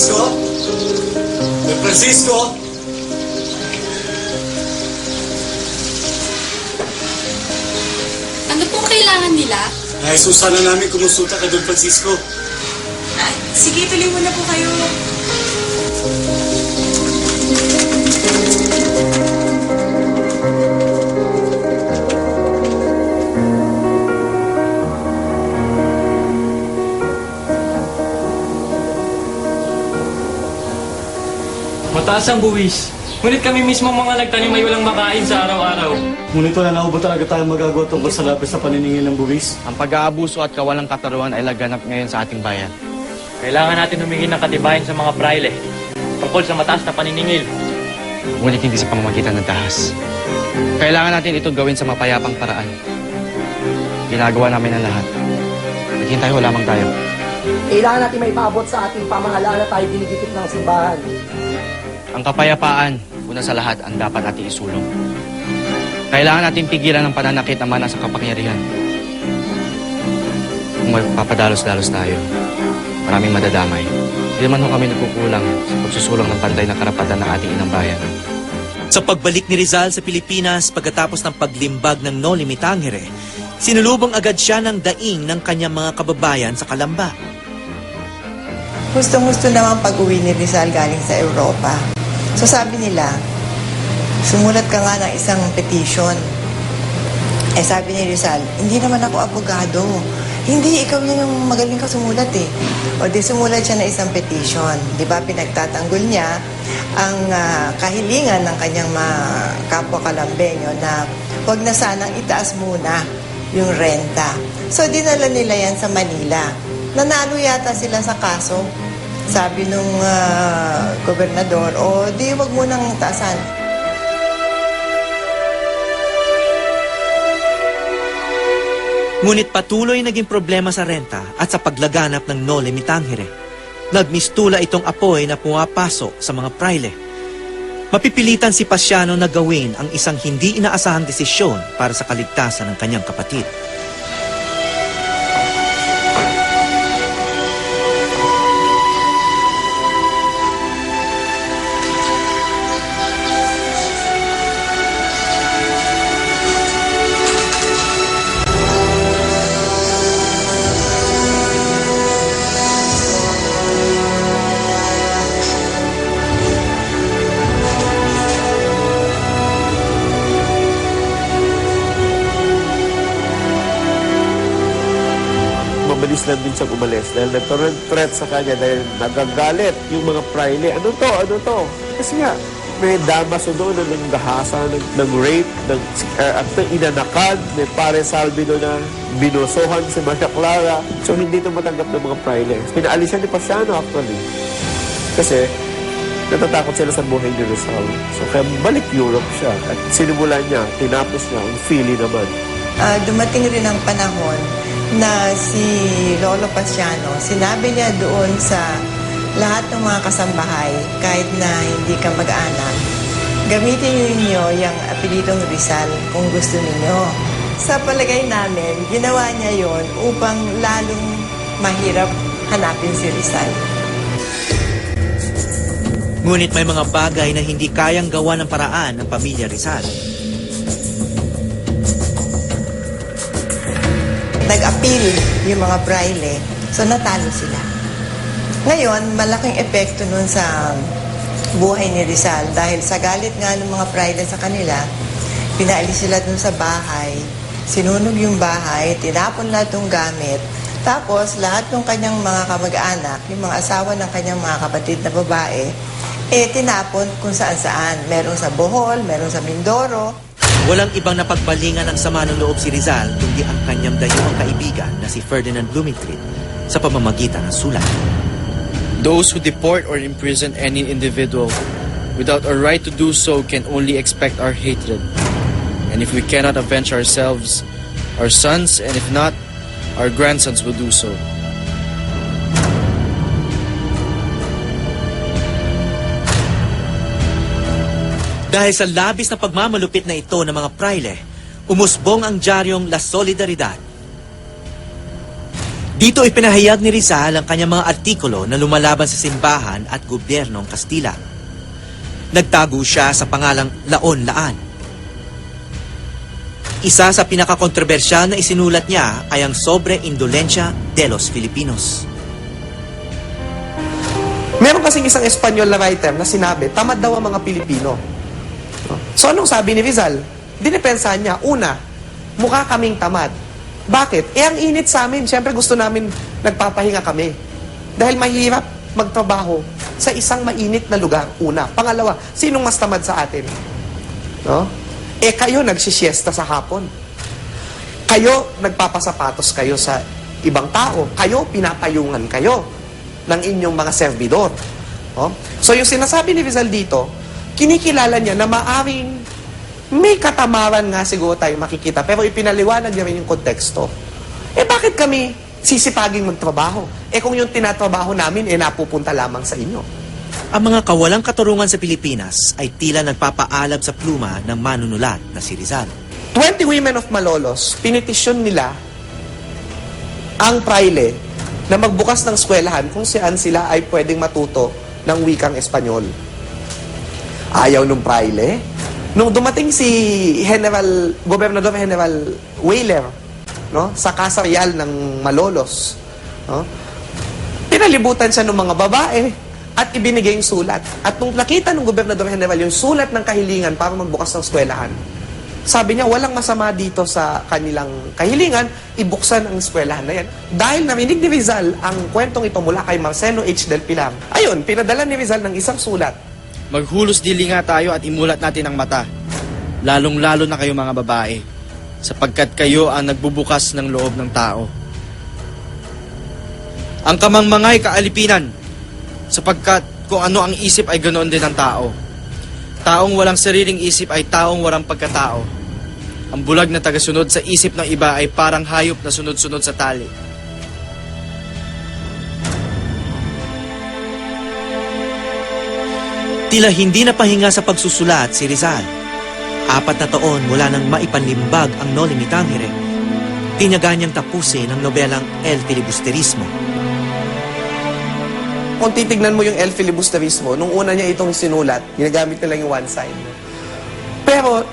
Francisco? Don Francisco? Ano pong kailangan nila? Nais ko sana namin kumonsulta kay Don Francisco. Ah, sige, tuloy mo na po kayo. Mataas ang buwis. Ngunit kami mismo mga nagtanim ay walang makain sa araw-araw. Ngunit wala na ba talaga tayo magagawa tungkol sa labis sa paniningil ng buwis? Ang pag-aabuso at kawalang kataruan ay laganap ngayon sa ating bayan. Kailangan natin humingi ng katibayan sa mga praile tungkol sa mataas na paniningil. Ngunit hindi sa pamamagitan ng dahas. Kailangan natin ito gawin sa mapayapang paraan. Ginagawa namin ang lahat. Naghintay ho lamang tayo. Kailangan natin may paabot sa ating pamahalaan na tayo dinidikit ng simbahan. Ang kapayapaan, una sa lahat, ang dapat natin isulong. Kailangan natin pigilan ang pananakit na mana sa kapangyarihan. Kung magpapadalos-dalos tayo, maraming madadamay. Hindi naman ho kami nagkukulang sa pagsusulong ng pantay na karapatan ng ating inang bayan. Sa pagbalik ni Rizal sa Pilipinas pagkatapos ng paglimbag ng Noli Me Tangere, sinulubong agad siya ng daing ng kanyang mga kababayan sa Kalamba. Gustong-gusto naman pag-uwi ni Rizal galing sa Europa. So sabi nila, sumulat ka nga ng isang petition. Eh sabi ni Rizal, hindi naman ako abogado. Hindi, ikaw yun yung magaling ka sumulat eh. O di sumulat siya ng isang petition. Di ba pinagtatanggol niya ang ah, kahilingan ng kanyang mga kapwa kalambenyo na huwag na sanang itaas muna yung renta. So dinala nila yan sa Manila. Nanalo yata sila sa kaso. Sabi nung ah, gobernador, o di wag mo nang taasan. Ngunit patuloy naging problema sa renta at sa paglaganap ng Noli Me Tangere. Nagmistula itong apoy na pumapasok sa mga praile. Mapipilitan si Pasiano na gawin ang isang hindi inaasahang desisyon para sa kaligtasan ng kanyang kapatid. Mabilis din siyang umalis dahil nagkaroon threat sa kanya dahil nagagalit yung mga praile. Ano to? Ano to? Kasi nga, may damaso doon na ng gahasa, ng, ng rape, ng, uh, at ng inanakad, may pare salvi doon na binusohan si Maria Clara. So, hindi ito matanggap ng mga praile. Pinaalis siya ni Pasiano actually. Kasi, natatakot sila sa buhay ni Rizal. So, kaya balik Europe siya. At sinimulan niya, tinapos niya ang Philly naman. Ah, dumating rin ang panahon na si Lolo Pasiano, sinabi niya doon sa lahat ng mga kasambahay, kahit na hindi ka mag-anak, gamitin niyo yung apelidong Rizal kung gusto ninyo. Sa palagay namin, ginawa niya yon upang lalong mahirap hanapin si Rizal. Ngunit may mga bagay na hindi kayang gawa ng paraan ng pamilya Rizal. Nag-appeal yung mga braille, so natalo sila. Ngayon, malaking epekto nun sa buhay ni Rizal dahil sa galit nga ng mga braille sa kanila, pinaalis sila dun sa bahay, sinunog yung bahay, tinapon lahat ng gamit, tapos lahat ng kanyang mga kamag-anak, yung mga asawa ng kanyang mga kapatid na babae, eh tinapon kung saan-saan. Merong sa Bohol, merong sa Mindoro, Walang ibang napagbalingan ng sama ng loob si Rizal kundi ang kanyang dayuhang kaibigan na si Ferdinand Blumentritt sa pamamagitan ng sulat. Those who deport or imprison any individual without a right to do so can only expect our hatred. And if we cannot avenge ourselves, our sons, and if not, our grandsons will do so. Dahil sa labis na pagmamalupit na ito ng mga praile, umusbong ang diaryong La Solidaridad. Dito ipinahayag ni Rizal ang kanyang mga artikulo na lumalaban sa simbahan at gobyernong Kastila. Nagtago siya sa pangalang Laon Laan. Isa sa pinakakontrobersyal na isinulat niya ay ang Sobre Indolensya de los Filipinos. Meron kasing isang Espanyol na writer na sinabi, tamad daw ang mga Pilipino. So anong sabi ni Rizal? Dinepensahan niya, una, mukha kaming tamad. Bakit? Eh ang init sa amin, siyempre gusto namin nagpapahinga kami. Dahil mahirap magtrabaho sa isang mainit na lugar, una. Pangalawa, sinong mas tamad sa atin? No? Eh kayo nagsisiesta sa hapon. Kayo nagpapasapatos kayo sa ibang tao. Kayo pinapayungan kayo ng inyong mga servidor. Oh? So yung sinasabi ni Rizal dito, kinikilala niya na maaring may katamaran nga siguro tayo makikita, pero ipinaliwanag niya rin yung konteksto. Eh bakit kami sisipaging magtrabaho? Eh kung yung tinatrabaho namin, eh napupunta lamang sa inyo. Ang mga kawalang katurungan sa Pilipinas ay tila nagpapaalab sa pluma ng manunulat na si Rizal. 20 women of Malolos, pinitisyon nila ang praile na magbukas ng eskwelahan kung saan sila ay pwedeng matuto ng wikang Espanyol. Ayaw nung praile. Nung dumating si General, Gobernador General Whaler, no, sa Casa Real ng Malolos, no, pinalibutan siya ng mga babae at ibinigay yung sulat. At nung nakita ng Gobernador General yung sulat ng kahilingan para magbukas ng eskwelahan, sabi niya, walang masama dito sa kanilang kahilingan, ibuksan ang eskwelahan na yan. Dahil narinig ni Rizal ang kwentong ito mula kay Marcelo H. Del Pilar. Ayun, pinadala ni Rizal ng isang sulat. Maghulos dili nga tayo at imulat natin ang mata. Lalong-lalo na kayo mga babae. Sapagkat kayo ang nagbubukas ng loob ng tao. Ang kamangmangay kaalipinan. Sapagkat kung ano ang isip ay ganoon din ang tao. Taong walang sariling isip ay taong walang pagkatao. Ang bulag na tagasunod sa isip ng iba ay parang hayop na sunod-sunod sa tali. Tila hindi na pahinga sa pagsusulat si Rizal. Apat na taon mula nang maipanlimbag ang Noli Me Tangere, tinyaga niyang tapusin ang nobelang El Filibusterismo. Kung titignan mo yung El Filibusterismo, nung una niya itong sinulat, ginagamit nila yung one side. Pero,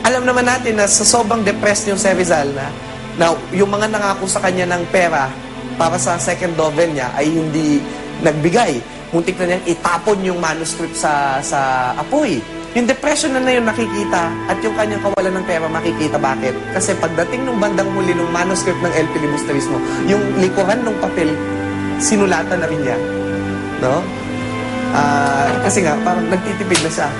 alam naman natin na sa sobrang depressed yung si Rizal na, na yung mga nangako sa kanya ng pera para sa second novel niya ay hindi nagbigay. Muntik na niyang itapon yung manuscript sa, sa apoy. Yung depression na na yun nakikita at yung kanyang kawalan ng pera makikita bakit. Kasi pagdating nung bandang muli ng manuscript ng El Filibusterismo, yung likuran ng papel, sinulatan na rin niya. No? Ah, kasi nga, parang nagtitipid na siya.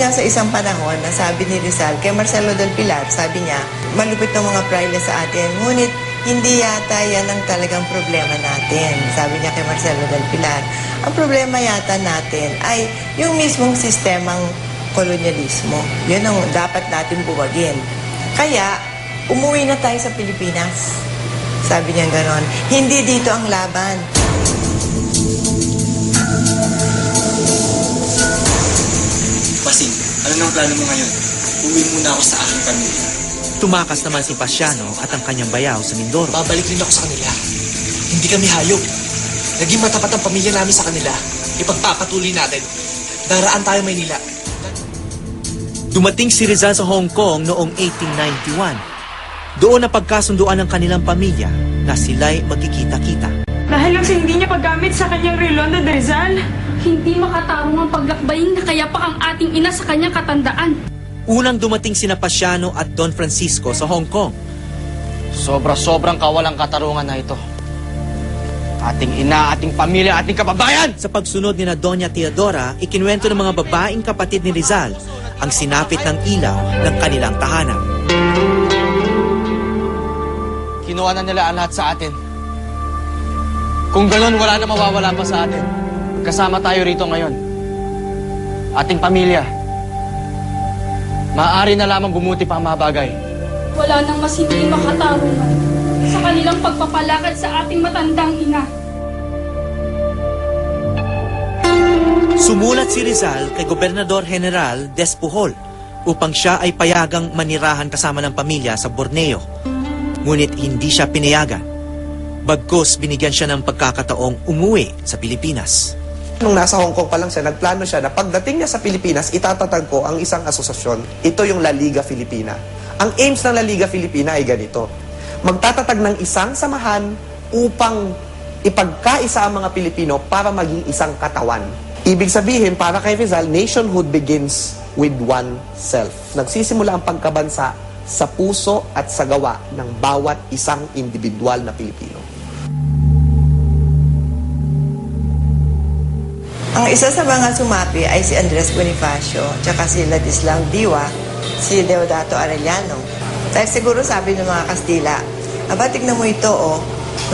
Nga sa isang panahon na sabi ni Rizal, kay Marcelo del Pilar, sabi niya, malupit ng mga praile sa atin, ngunit hindi yata yan ang talagang problema natin. Sabi niya kay Marcelo del Pilar, ang problema yata natin ay yung mismong sistemang kolonyalismo. Yun ang dapat natin buwagin. Kaya, umuwi na tayo sa Pilipinas. Sabi niya ganon. Hindi dito ang laban. Ano nang plano mo ngayon? Uwi muna ako sa aking pamilya. Tumakas naman si Pasiano at ang kanyang bayaw sa Mindoro. Babalik rin ako sa kanila. Hindi kami hayop. Naging matapat ang pamilya namin sa kanila. Ipagpapatuloy natin. Daraan tayo Maynila. Dumating si Rizal sa Hong Kong noong 1891. Doon na pagkasunduan ng kanilang pamilya na sila'y magkikita-kita. Dahil lang sa hindi niya paggamit sa kanyang Rilonda de Rizal, Hindi makatarong ang paglakbayin na kaya pa ang ating ina sa kanyang katandaan. Unang dumating sina Pasiano at Don Francisco sa Hong Kong. Sobra-sobrang kawalang katarungan na ito. Ating ina, ating pamilya, ating kababayan! Sa pagsunod ni na Doña Teodora, ikinuwento ng mga babaeng kapatid ni Rizal ang sinapit ng ilaw ng kanilang tahanan. Kinuha na nila ang lahat sa atin. Kung ganun, wala na mawawala pa sa atin. Kasama tayo rito ngayon. Ating pamilya. Maaari na lamang bumuti pa ang mga bagay. Wala nang mas hindi makatarungan sa kanilang pagpapalakad sa ating matandang ina. Sumulat si Rizal kay Gobernador General Despujol upang siya ay payagang manirahan kasama ng pamilya sa Borneo. Ngunit hindi siya pinayagan. Bagkus binigyan siya ng pagkakataong umuwi sa Pilipinas. Nung nasa Hong Kong pa lang siya, nagplano siya na pagdating niya sa Pilipinas, itatatag ko ang isang asosasyon. Ito yung La Liga Filipina. Ang aims ng La Liga Filipina ay ganito. Magtatatag ng isang samahan upang ipagkaisa ang mga Pilipino para maging isang katawan. Ibig sabihin, para kay Rizal, nationhood begins with oneself. Nagsisimula ang pagkabansa sa puso at sa gawa ng bawat isang individual na Pilipino. Ang isa sa mga sumapi ay si Andres Bonifacio, tsaka si Ladislau Diwa, si Deodato Arellano. Dahil siguro sabi ng mga Kastila, aba tignan mo ito oh,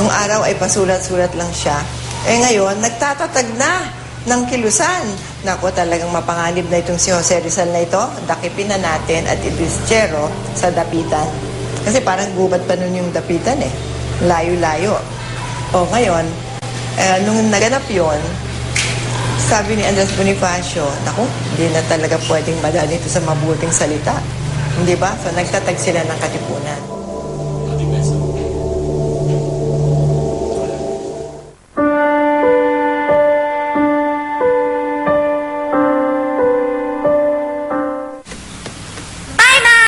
nung araw ay pasulat-sulat lang siya. Eh ngayon, nagtatatag na ng kilusan. Naku, talagang mapanganib na itong si Jose Rizal na ito. Dakipin na natin at ibischero sa dapitan. Kasi parang gubat pa nun yung dapitan eh. Layo-layo. O ngayon, eh, nung naganap yon sabi ni Andres Bonifacio, naku, hindi na talaga pwedeng madali ito sa mabuting salita. Hindi ba? So nagtatag sila ng katipunan.